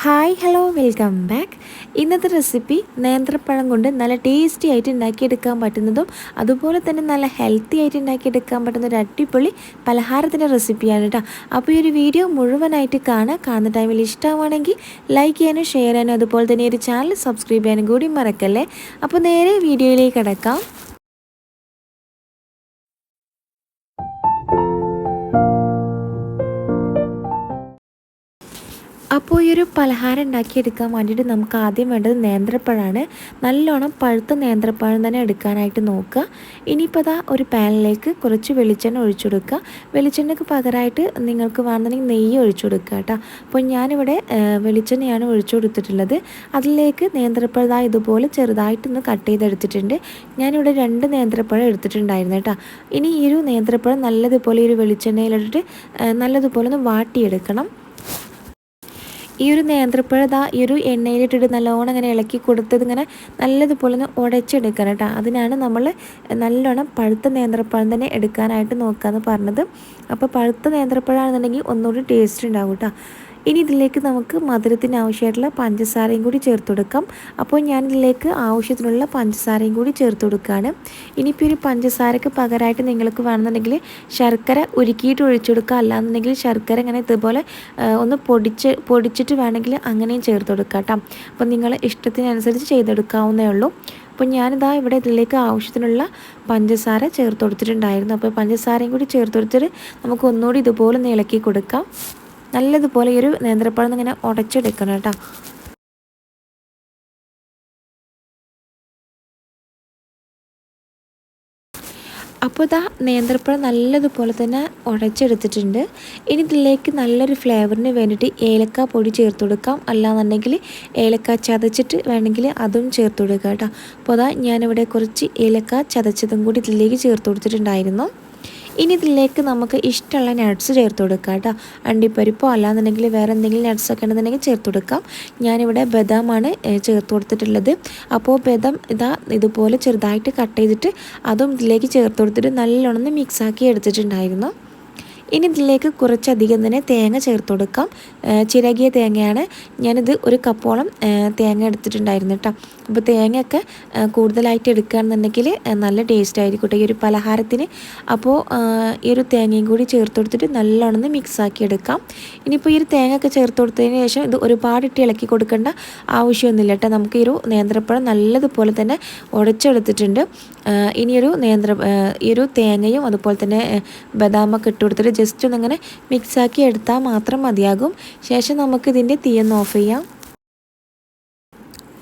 Hi hello welcome back. ഇന്നത്തെ recipe നേന്ത്രപ്പഴം കൊണ്ട് നല്ല ടേസ്റ്റി ആയിട്ട് ഉണ്ടാക്കിയെടുക്കാൻ പറ്റുന്നതും അതുപോലെ തന്നെ നല്ല ഹെൽത്തി ആയിട്ട് ഉണ്ടാക്കിയെടുക്കാൻ പറ്റുന്ന ഒരു അടിപൊളി പലഹാരത്തിന്റെ റെസിപ്പിയാണ് കേട്ടോ. അപ്പോൾ ഈ ഒരു വീഡിയോ മുഴുവനായിട്ട് കാണുക. കാണുന്ന ടൈമിൽ ഇഷ്ടമാണെങ്കിൽ ലൈക്ക് ചെയ്യാനും ഷെയർ ചെയ്യാനും അതുപോലെ തന്നെ ഈ ഒരു ചാനൽ സബ്സ്ക്രൈബ് ചെയ്യാനും കൂടി മറക്കല്ലേ? അപ്പോൾ നേരെ വീഡിയോയിലേക്ക് കിടക്കാം. അപ്പോൾ ഈ ഒരു പലഹാരം ഉണ്ടാക്കിയെടുക്കാൻ വേണ്ടിയിട്ട് നമുക്ക് ആദ്യം വേണ്ടത് നേന്ത്രപ്പഴമാണ് നല്ലോണം പഴുത്ത നേന്ത്രപ്പഴം തന്നെ എടുക്കാനായിട്ട് നോക്കുക. ഇനിയിപ്പോൾ അതാ ഒരു പാനിലേക്ക് കുറച്ച് വെളിച്ചെണ്ണ ഒഴിച്ചു കൊടുക്കുക. വെളിച്ചെണ്ണയ്ക്ക് പകരമായിട്ട് നിങ്ങൾക്ക് വേണമെന്നുണ്ടെങ്കിൽ നെയ്യ് ഒഴിച്ചു കൊടുക്കുക കേട്ടോ. അപ്പോൾ ഞാനിവിടെ വെളിച്ചെണ്ണയാണ് ഒഴിച്ചു കൊടുത്തിട്ടുള്ളത്. അതിലേക്ക് നേന്ത്രപ്പഴം ഇതുപോലെ ചെറുതായിട്ടൊന്ന് കട്ട് ചെയ്തെടുത്തിട്ടുണ്ട്. ഞാനിവിടെ രണ്ട് നേന്ത്രപ്പഴം എടുത്തിട്ടുണ്ടായിരുന്നു കേട്ടോ. ഇനി ഈ ഒരു നേന്ത്രപ്പഴം നല്ലതുപോലെ ഈ ഒരു വെളിച്ചെണ്ണയിലിട്ടിട്ട് നല്ലതുപോലെ ഒന്ന് വാട്ടിയെടുക്കണം. ഈ ഒരു നേന്ത്രപ്പഴ ഇതാ ഈ ഒരു എണ്ണയിലിട്ടിട്ട് നല്ലോണം ഇങ്ങനെ ഇളക്കി കൊടുത്തത് ഇങ്ങനെ നല്ലതുപോലെ ഒന്ന് ഉടച്ചെടുക്കണം കേട്ടോ. അതിനാണ് നമ്മൾ നല്ലോണം പഴുത്ത നേന്ത്രപ്പഴം തന്നെ എടുക്കാനായിട്ട് നോക്കാമെന്ന് പറഞ്ഞത്. അപ്പോൾ പഴുത്ത നേന്ത്രപ്പഴമാണെന്നുണ്ടെങ്കിൽ ഒന്നുകൂടി ടേസ്റ്റ് ഉണ്ടാവും കേട്ടോ. ഇനി ഇതിലേക്ക് നമുക്ക് മധുരത്തിന് ആവശ്യമായിട്ടുള്ള പഞ്ചസാരയും കൂടി ചേർത്ത് കൊടുക്കാം. അപ്പോൾ ഞാൻ ഇതിലേക്ക് ആവശ്യത്തിനുള്ള പഞ്ചസാരയും കൂടി ചേർത്ത് കൊടുക്കുകയാണ്. ഇനിയിപ്പോൾ ഒരു പഞ്ചസാരക്ക് പകരമായിട്ട് നിങ്ങൾക്ക് വേണമെന്നുണ്ടെങ്കിൽ ശർക്കര ഉരുക്കിയിട്ട് ഒഴിച്ചു കൊടുക്കുക. അല്ലാന്നുണ്ടെങ്കിൽ ശർക്കര ഇങ്ങനെ ഇതുപോലെ ഒന്ന് പൊടിച്ച് പൊടിച്ചിട്ട് വേണമെങ്കിൽ അങ്ങനെയും ചേർത്ത് കൊടുക്കാം കേട്ടോ. അപ്പോൾ നിങ്ങൾ ഇഷ്ടത്തിനനുസരിച്ച് ചെയ്തെടുക്കാവുന്നേ ഉള്ളൂ. അപ്പോൾ ഞാനിതാ ഇവിടെ ഇതിലേക്ക് ആവശ്യത്തിനുള്ള പഞ്ചസാര ചേർത്ത് കൊടുത്തിട്ടുണ്ടായിരുന്നു. അപ്പോൾ പഞ്ചസാരയും കൂടി ചേർത്ത് കൊടുത്തിട്ട് നമുക്ക് ഒന്നുകൂടി ഇതുപോലെ ഇളക്കി കൊടുക്കാം. നല്ലതുപോലെ ഈ ഒരു നേന്ത്രപ്പഴം ഇങ്ങനെ ഉടച്ചെടുക്കണം കേട്ടോ. അപ്പോൾ ഇതാ നേന്ത്രപ്പഴം നല്ലതുപോലെ തന്നെ ഉടച്ചെടുത്തിട്ടുണ്ട്. ഇനി ഇതിലേക്ക് നല്ലൊരു ഫ്ലേവറിന് വേണ്ടിയിട്ട് ഏലക്ക പൊടി ചേർത്ത് കൊടുക്കാം. അല്ലാന്നുണ്ടെങ്കിൽ ഏലക്ക ചതച്ചിട്ട് വേണമെങ്കിൽ അതും ചേർത്ത് കൊടുക്കാം കേട്ടോ. അപ്പോൾ അതാ ഞാനിവിടെ കുറച്ച് ഏലക്ക ചതച്ചതും കൂടി ഇതിലേക്ക് ചേർത്ത് കൊടുത്തിട്ടുണ്ടായിരുന്നു. ഇനി ഇതിലേക്ക് നമുക്ക് ഇഷ്ടമുള്ള നട്ട്സ് ചേർത്ത് കൊടുക്കാം കേട്ടോ. അണ്ടിപ്പരിപ്പോ അല്ലാന്നുണ്ടെങ്കിൽ വേറെ എന്തെങ്കിലും നട്ട്സ് ഒക്കെ ഉണ്ടെന്നുണ്ടെങ്കിൽ ചേർത്ത് കൊടുക്കാം. ഞാനിവിടെ ബദാമാണ് ചേർത്ത് കൊടുത്തിട്ടുള്ളത്. അപ്പോൾ ബദാം ഇതാ ഇതുപോലെ ചെറുതായിട്ട് കട്ട് ചെയ്തിട്ട് അതും ഇതിലേക്ക് ചേർത്ത് കൊടുത്തിട്ട് നല്ലോണം മിക്സാക്കി എടുത്തിട്ടുണ്ടായിരുന്നു. ഇനി ഇതിലേക്ക് കുറച്ചധികം തന്നെ തേങ്ങ ചേർത്ത് കൊടുക്കാം. ചിരകിയ തേങ്ങയാണ്. ഞാനിത് ഒരു കപ്പോളം തേങ്ങ എടുത്തിട്ടുണ്ടായിരുന്നു കേട്ടോ അപ്പോൾ തേങ്ങയൊക്കെ കൂടുതലായിട്ട് എടുക്കുകയാണെന്നുണ്ടെങ്കിൽ നല്ല ടേസ്റ്റ് ആയിരിക്കും ഈ ഒരു പലഹാരത്തിന്. അപ്പോൾ ഈ ഒരു തേങ്ങയും കൂടി ചേർത്ത് കൊടുത്തിട്ട് നല്ലോണം മിക്സ് ആക്കി എടുക്കാം. ഇനിയിപ്പോൾ ഈ ഒരു തേങ്ങയൊക്കെ ചേർത്ത് കൊടുത്തതിന് ശേഷം ഇത് ഒരുപാട് ഇട്ട് ഇളക്കി കൊടുക്കേണ്ട ആവശ്യമൊന്നുമില്ല കേട്ടോ നമുക്ക് ഈ ഒരു നേന്ത്രപ്പഴം നല്ലതുപോലെ തന്നെ ഉടച്ചെടുത്തിട്ടുണ്ട് ഇനിയൊരു നേന്ത്ര ഈ ഒരു തേങ്ങയും അതുപോലെ തന്നെ ബദാമൊക്കെ ഇട്ട് കൊടുത്തിട്ട് ജസ്റ്റ് ഒന്നിങ്ങനെ മിക്സാക്കി എടുത്താൽ മാത്രം മതിയാകും. ശേഷം നമുക്കിതിന്റെ തീയൊന്ന് ഓഫ് ചെയ്യാം.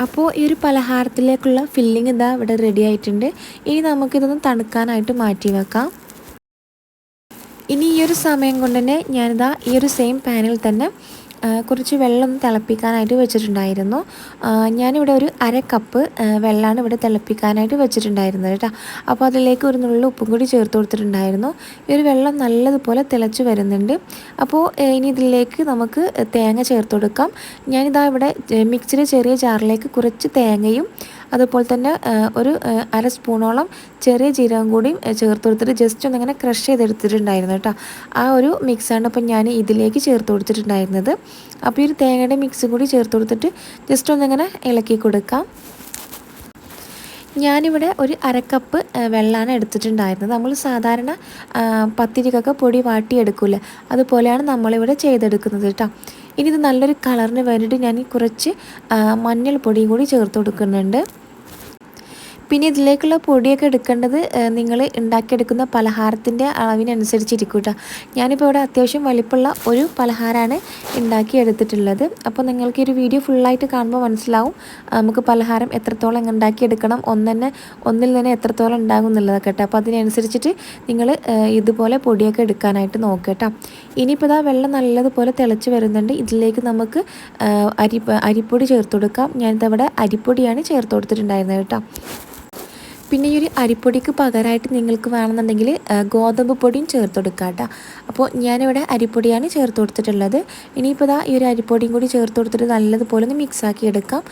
അപ്പോൾ ഈ ഒരു പലഹാരത്തിലേക്കുള്ള ഫില്ലിംഗ് ഇതാ ഇവിടെ റെഡി ആയിട്ടുണ്ട്. ഇനി നമുക്കിതൊന്ന് തണുക്കാനായിട്ട് മാറ്റി വെക്കാം. ഇനി ഈ ഒരു സമയം കൊണ്ട് തന്നെ ഞാനിതാ ഈ ഒരു സെയിം പാനിൽ തന്നെ കുറച്ച് വെള്ളം തിളപ്പിക്കാനായിട്ട് വെച്ചിട്ടുണ്ടായിരുന്നു. ഞാനിവിടെ ഒരു അര കപ്പ് വെള്ളമാണ് ഇവിടെ തിളപ്പിക്കാനായിട്ട് വെച്ചിട്ടുണ്ടായിരുന്നത് കേട്ടോ. അപ്പോൾ അതിലേക്ക് ഒരു നുള്ളു ഉപ്പും കൂടി ചേർത്ത് കൊടുത്തിട്ടുണ്ടായിരുന്നു. ഈ ഒരു വെള്ളം നല്ലതുപോലെ തിളച്ച് വരുന്നുണ്ട്. അപ്പോൾ ഇനി ഇതിലേക്ക് നമുക്ക് തേങ്ങ ചേർത്ത് കൊടുക്കാം. ഞാനിതാ ഇവിടെ മിക്സിയുടെ ചെറിയ ജാറിലേക്ക് കുറച്ച് തേങ്ങയും അതുപോലെ തന്നെ ഒരു അര സ്പൂണോളം ചെറിയ ജീരകം കൂടിയും ചേർത്ത് കൊടുത്തിട്ട് ജസ്റ്റ് ഒന്നിങ്ങനെ ക്രഷ് ചെയ്തെടുത്തിട്ടുണ്ടായിരുന്നു കേട്ടോ. ആ ഒരു മിക്സാണ് അപ്പം ഞാൻ ഇതിലേക്ക് ചേർത്ത് കൊടുത്തിട്ടുണ്ടായിരുന്നത്. അപ്പോൾ ഈ ഒരു തേങ്ങയുടെ മിക്സ് കൂടി ചേർത്ത് കൊടുത്തിട്ട് ജസ്റ്റ് ഒന്നിങ്ങനെ ഇളക്കി കൊടുക്കാം. ഞാനിവിടെ ഒരു അരക്കപ്പ് വെള്ളമാണ് എടുത്തിട്ടുണ്ടായിരുന്നത്. നമ്മൾ സാധാരണ പത്തിരിക്കൊക്കെ പൊടി വാട്ടിയെടുക്കില്ല അതുപോലെയാണ് നമ്മളിവിടെ ചെയ്തെടുക്കുന്നത് കേട്ടോ. ഇനി ഇത് നല്ലൊരു കളറിന് വേണ്ടിയിട്ട് ഞാൻ കുറച്ച് മഞ്ഞൾ പൊടിയും കൂടി ചേർത്ത് കൊടുക്കുന്നുണ്ട്. പിന്നെ ഇതിലേക്കുള്ള പൊടിയൊക്കെ എടുക്കേണ്ടത് നിങ്ങൾ ഉണ്ടാക്കിയെടുക്കുന്ന പലഹാരത്തിന്റെ അളവിനനുസരിച്ചിരിക്കും കേട്ടോ ഞാനിപ്പോൾ ഇവിടെ അത്യാവശ്യം വലിപ്പമുള്ള ഒരു പലഹാരമാണ് ഉണ്ടാക്കിയെടുത്തിട്ടുള്ളത്. അപ്പോൾ നിങ്ങൾക്ക് ഈ ഒരു വീഡിയോ ഫുള്ളായിട്ട് കാണുമ്പോൾ മനസ്സിലാവും നമുക്ക് പലഹാരം എത്രത്തോളം ഉണ്ടാക്കിയെടുക്കണം ഒന്നെ ഒന്നിൽ തന്നെ എത്രത്തോളം ഉണ്ടാകും എന്നുള്ളതൊക്കെ കേട്ടോ. അപ്പോൾ അതിനനുസരിച്ചിട്ട് നിങ്ങൾ ഇതുപോലെ പൊടിയൊക്കെ എടുക്കാനായിട്ട് നോക്കുക കേട്ടോ. ഇനിയിപ്പോൾ ഇതാ വെള്ളം നല്ലതുപോലെ തിളച്ച് വരുന്നുണ്ട്. ഇതിലേക്ക് നമുക്ക് അരി അരിപ്പൊടി ചേർത്ത് കൊടുക്കാം. ഞാനിതവിടെ അരിപ്പൊടിയാണ് ചേർത്ത് കൊടുത്തിട്ടുണ്ടായിരുന്നത് കേട്ടോ. പിന്നെ ഈ ഒരു അരിപ്പൊടിക്ക് പകരമായിട്ട് നിങ്ങൾക്ക് വേണമെന്നുണ്ടെങ്കിൽ ഗോതമ്പ് പൊടിയും ചേർത്ത് കൊടുക്കാം കേട്ടോ അപ്പോൾ ഞാനിവിടെ അരിപ്പൊടിയാണ് ചേർത്ത് കൊടുത്തിട്ടുള്ളത്. ഇനിയിപ്പോൾ ഇതാ ഈ ഒരു അരിപ്പൊടിയും കൂടി ചേർത്ത് കൊടുത്തിട്ട് നല്ലതുപോലെ ഒന്ന് മിക്സാക്കി എടുക്കാം.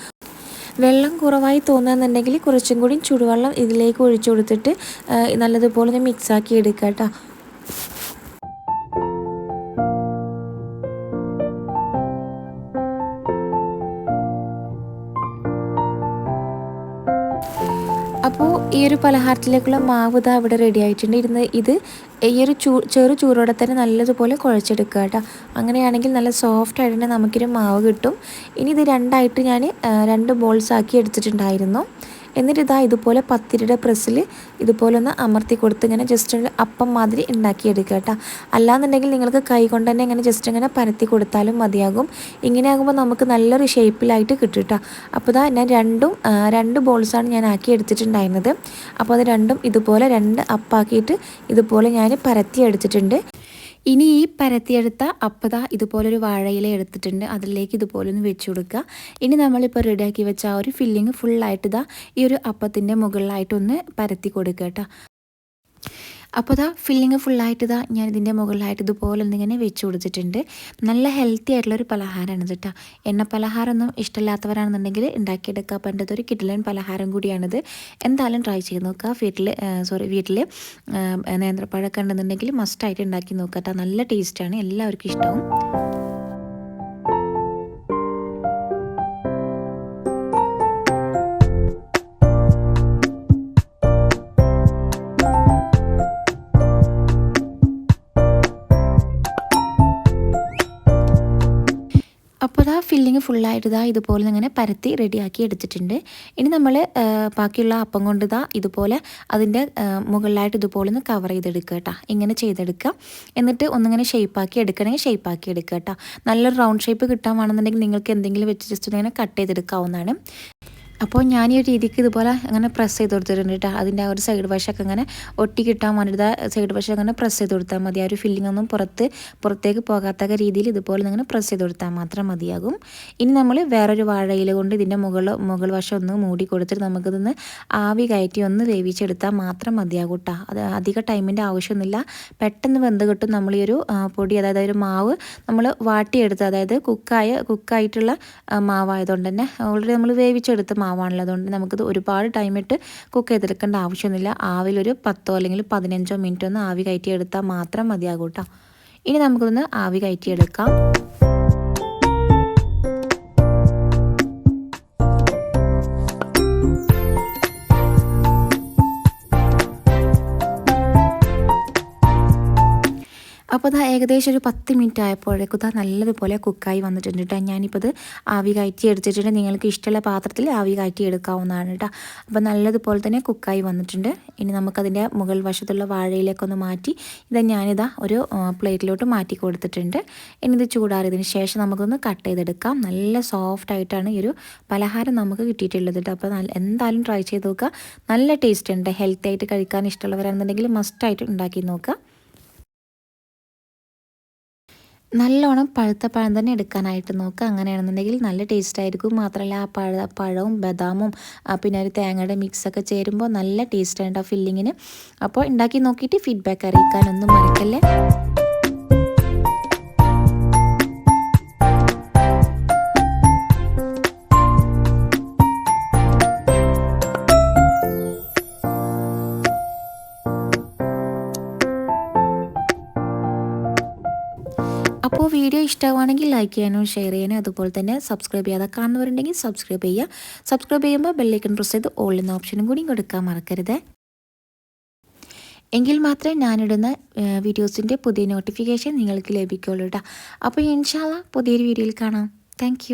വെള്ളം കുറവായി തോന്നുകയെന്നുണ്ടെങ്കിൽ കുറച്ചും കൂടി ചുടുവെള്ളം ഇതിലേക്ക് ഒഴിച്ചു കൊടുത്തിട്ട് നല്ലതുപോലെ ഒന്ന് മിക്സാക്കി എടുക്കാം കേട്ടോ അപ്പോൾ ഈ ഒരു പലഹാരത്തിലേക്കുള്ള മാവ് ഇതാ ഇവിടെ റെഡി ആയിട്ടുണ്ട്. ഇരുന്ന് ഇത് ഈ ഒരു ചൂ ചെറു ചൂടോടെ തന്നെ നല്ലതുപോലെ കുഴച്ചെടുക്കുക കേട്ടോ. അങ്ങനെയാണെങ്കിൽ നല്ല സോഫ്റ്റ് ആയിട്ട് നമുക്കൊരു മാവ് കിട്ടും. ഇനി ഇത് രണ്ടായിട്ട് ഞാൻ രണ്ട് ബോൾസ് ആക്കി എടുത്തിട്ടുണ്ടായിരുന്നു. എന്നിട്ട് ഇതാ ഇതുപോലെ പത്തിരിയുടെ പ്രസ്സിൽ ഇതുപോലെ ഒന്ന് അമർത്തി കൊടുത്ത് ഇങ്ങനെ ജസ്റ്റ് ഒരു അപ്പം മാതിരി ഉണ്ടാക്കിയെടുക്കുക കേട്ടോ. അല്ലാന്നുണ്ടെങ്കിൽ നിങ്ങൾക്ക് കൈ കൊണ്ട് തന്നെ ഇങ്ങനെ ജസ്റ്റ് ഇങ്ങനെ പരത്തി കൊടുത്താലും മതിയാകും. ഇങ്ങനെ ആകുമ്പോൾ നമുക്ക് നല്ലൊരു ഷേപ്പിലായിട്ട് കിട്ടും കേട്ടോ. അപ്പോൾ ഇതാ ഞാൻ രണ്ടും രണ്ട് ബോൾസാണ് ഞാൻ ആക്കി എടുത്തിട്ടുണ്ടായിരുന്നത്. അപ്പോൾ അത് രണ്ടും ഇതുപോലെ രണ്ട് അപ്പാക്കിയിട്ട് ഇതുപോലെ ഞാൻ പരത്തി എടുത്തിട്ടുണ്ട്. ഇനി ഈ പരത്തിയെടുത്ത അപ്പത ഇതുപോലൊരു വാഴയില എടുത്തിട്ടുണ്ട്. അതിലേക്ക് ഇതുപോലെ ഒന്ന് വെച്ച് കൊടുക്കുക. ഇനി നമ്മളിപ്പോൾ റെഡിയാക്കി വെച്ച ആ ഒരു ഫില്ലിങ് ഫുള്ളായിട്ട് ഇതാ ഈ ഒരു അപ്പത്തിന്റെ മുകളിലായിട്ടൊന്ന് പരത്തി കൊടുക്കുക കേട്ടോ. അപ്പോൾ ഇതാ ഫില്ലിങ് ഫുള്ളായിട്ട് ഇതാ ഞാൻ ഇതിന്റെ മുകളിലായിട്ട് ഇതുപോലെ ഒന്നിങ്ങനെ വെച്ച് കൊടുത്തിട്ടുണ്ട്. നല്ല ഹെൽത്തി ആയിട്ടുള്ളൊരു പലഹാരമാണ് കേട്ടോ എണ്ണ പലഹാരമൊന്നും ഇഷ്ടമില്ലാത്തവരാണെന്നുണ്ടെങ്കിൽ ഉണ്ടാക്കിയെടുക്കാൻ പറ്റുന്ന ഒരു കിഡിലൻ പലഹാരം കൂടിയാണിത്. എന്തായാലും ട്രൈ ചെയ്ത് നോക്കുക വീട്ടിൽ സോറി വീട്ടിൽ നേന്ത്രപ്പഴമൊക്കെ ഉണ്ടെന്നുണ്ടെങ്കിൽ മസ്റ്റായിട്ട് ഉണ്ടാക്കി നോക്കുക കേട്ടോ നല്ല ടേസ്റ്റാണ് എല്ലാവർക്കും ഇഷ്ടവും. അപ്പോൾ ഇതാ ഫില്ലിങ് ഫുള്ളായിട്ട് ഇതാ ഇതുപോലെ ഇങ്ങനെ പരത്തി റെഡിയാക്കി എടുത്തിട്ടുണ്ട്. ഇനി നമ്മൾ ബാക്കിയുള്ള അപ്പം കൊണ്ട് ഇതാ ഇതുപോലെ അതിന്റെ മുകളിലായിട്ട് ഇതുപോലെ ഒന്ന് കവർ ചെയ്തെടുക്കുക കേട്ടോ. ഇങ്ങനെ ചെയ്തെടുക്കുക. എന്നിട്ട് ഒന്നിങ്ങനെ ഷേപ്പാക്കി എടുക്കണമെങ്കിൽ ഷേപ്പാക്കി എടുക്കുക കേട്ടോ. നല്ലൊരു റൗണ്ട് ഷേപ്പ് കിട്ടാൻ വേണമെന്നുണ്ടെങ്കിൽ നിങ്ങൾക്ക് എന്തെങ്കിലും വെച്ച് ജസ്റ്റ് ഇങ്ങനെ കട്ട് ചെയ്തെടുക്കാവുന്നതാണ്. അപ്പോൾ ഞാൻ ഈ ഒരു രീതിക്ക് ഇതുപോലെ അങ്ങനെ പ്രസ് ചെയ്ത് കൊടുത്തിട്ടുണ്ട് കേട്ടോ. അതിന്റെ ആ ഒരു സൈഡ് വശമൊക്കെ അങ്ങനെ ഒട്ടി കിട്ടാൻ വേണ്ടിയിട്ട് സൈഡ് വശം അങ്ങനെ പ്രസ് ചെയ്ത് കൊടുത്താൽ മതി. ആ ഒരു ഫില്ലിംഗ് ഒന്നും പുറത്ത് പുറത്തേക്ക് പോകാത്ത രീതിയിൽ ഇതുപോലെ അങ്ങനെ പ്രസ് ചെയ്ത് കൊടുത്താൽ മാത്രം മതിയാകും. ഇനി നമ്മൾ വേറൊരു വാഴയില കൊണ്ട് ഇതിന്റെ മുകൾ മുകൾ വശം ഒന്ന് മൂടി കൊടുത്തിട്ട് നമുക്കിതൊന്ന് ആവി കയറ്റി ഒന്ന് വേവിച്ചെടുത്താൽ മാത്രം മതിയാകും കേട്ടോ. അത് അധിക ടൈമിന്റെ ആവശ്യമൊന്നുമില്ല. പെട്ടെന്ന് വെന്ത് കിട്ടും നമ്മൾ ഈ ഒരു പൊടി അതായത് ഒരു മാവ് നമ്മൾ വാട്ടിയെടുത്ത് അതായത് കുക്കായ കുക്കായിട്ടുള്ള മാവായതുകൊണ്ട് തന്നെ ഓൾറെഡി നമ്മൾ വേവിച്ചെടുത്ത് അതുകൊണ്ട് നമുക്കിത് ഒരുപാട് ടൈം ഇട്ട് കുക്ക് ചെയ്തെടുക്കേണ്ട ആവശ്യമൊന്നുമില്ല. ആവിലൊരു പത്തോ അല്ലെങ്കിൽ പതിനഞ്ചോ മിനിറ്റ് ഒന്ന് ആവി കയറ്റിയെടുത്താൽ മാത്രം മതിയാകും കേട്ടോ. ഇനി നമുക്കൊന്ന് ആവി കയറ്റിയെടുക്കാം. അപ്പോൾ അത് ഏകദേശം ഒരു പത്ത് മിനിറ്റ് ആയപ്പോഴേക്കും അത് നല്ലതുപോലെ കുക്കായി വന്നിട്ടുണ്ട് കേട്ടോ. ഞാനിപ്പോൾ ഇത് ആവി കയറ്റി എടുത്തിട്ടുണ്ട്. നിങ്ങൾക്ക് ഇഷ്ടമുള്ള പാത്രത്തിൽ ആവി കയറ്റി എടുക്കാവുന്നതാണ് കേട്ടോ. അപ്പോൾ നല്ലതുപോലെ തന്നെ കുക്കായി വന്നിട്ടുണ്ട്. ഇനി നമുക്കതിന്റെ മുകൾ വശത്തുള്ള വാഴയിലേക്കൊന്ന് മാറ്റി ഇത് ഞാനിതാ ഒരു പ്ലേറ്റിലോട്ട് മാറ്റി കൊടുത്തിട്ടുണ്ട്. ഇനി ഇത് ചൂടാറിയതിന് ശേഷം നമുക്കൊന്ന് കട്ട് ചെയ്തെടുക്കാം. നല്ല സോഫ്റ്റ് ആയിട്ടാണ് ഈ ഒരു പലഹാരം നമുക്ക് കിട്ടിയിട്ടുള്ളത് കേട്ടോ. അപ്പോൾ എന്തായാലും ട്രൈ ചെയ്ത് നോക്കുക. നല്ല ടേസ്റ്റ് ഉണ്ട്. ഹെൽത്തി ആയിട്ട് കഴിക്കാൻ ഇഷ്ടമുള്ളവരാണെന്നുണ്ടെങ്കിൽ മസ്റ്റായിട്ട് ഉണ്ടാക്കി നോക്കുക. നല്ലോണം പഴുത്ത പഴം തന്നെ എടുക്കാനായിട്ട് നോക്കുക. അങ്ങനെയാണെന്നുണ്ടെങ്കിൽ നല്ല ടേസ്റ്റ് ആയിരിക്കും. മാത്രമല്ല ആ പഴ പഴവും ബദാമും പിന്നെ ഒരു തേങ്ങയുടെ മിക്സൊക്കെ ചേരുമ്പോൾ നല്ല ടേസ്റ്റ് ഉണ്ട് ആ ഫില്ലിങ്ങിന് അപ്പോൾ ഉണ്ടാക്കി നോക്കിയിട്ട് ഫീഡ്ബാക്ക് അറിയിക്കാനൊന്നും മറക്കല്ലേ. ഇഷ്ടമാണെങ്കിൽ ലൈക്ക് ചെയ്യാനും ഷെയർ ചെയ്യാനും അതുപോലെ തന്നെ സബ്സ്ക്രൈബ് ചെയ്യാതെ കാണുന്നവരുണ്ടെങ്കിൽ സബ്സ്ക്രൈബ് ചെയ്യുക. സബ്സ്ക്രൈബ് ചെയ്യുമ്പോൾ ബെല്ലൈക്കൺ പ്രസ് ചെയ്ത് ഓൾ എന്ന ഓപ്ഷനും കൂടി കൊടുക്കാൻ മറക്കരുത്. എങ്കിൽ മാത്രമേ ഞാനിടുന്ന വീഡിയോസിന്റെ പുതിയ നോട്ടിഫിക്കേഷൻ നിങ്ങൾക്ക് ലഭിക്കുകയുള്ളൂ കേട്ടോ അപ്പോൾ ഇൻഷാല്ല പുതിയൊരു വീഡിയോയിൽ കാണാം. താങ്ക്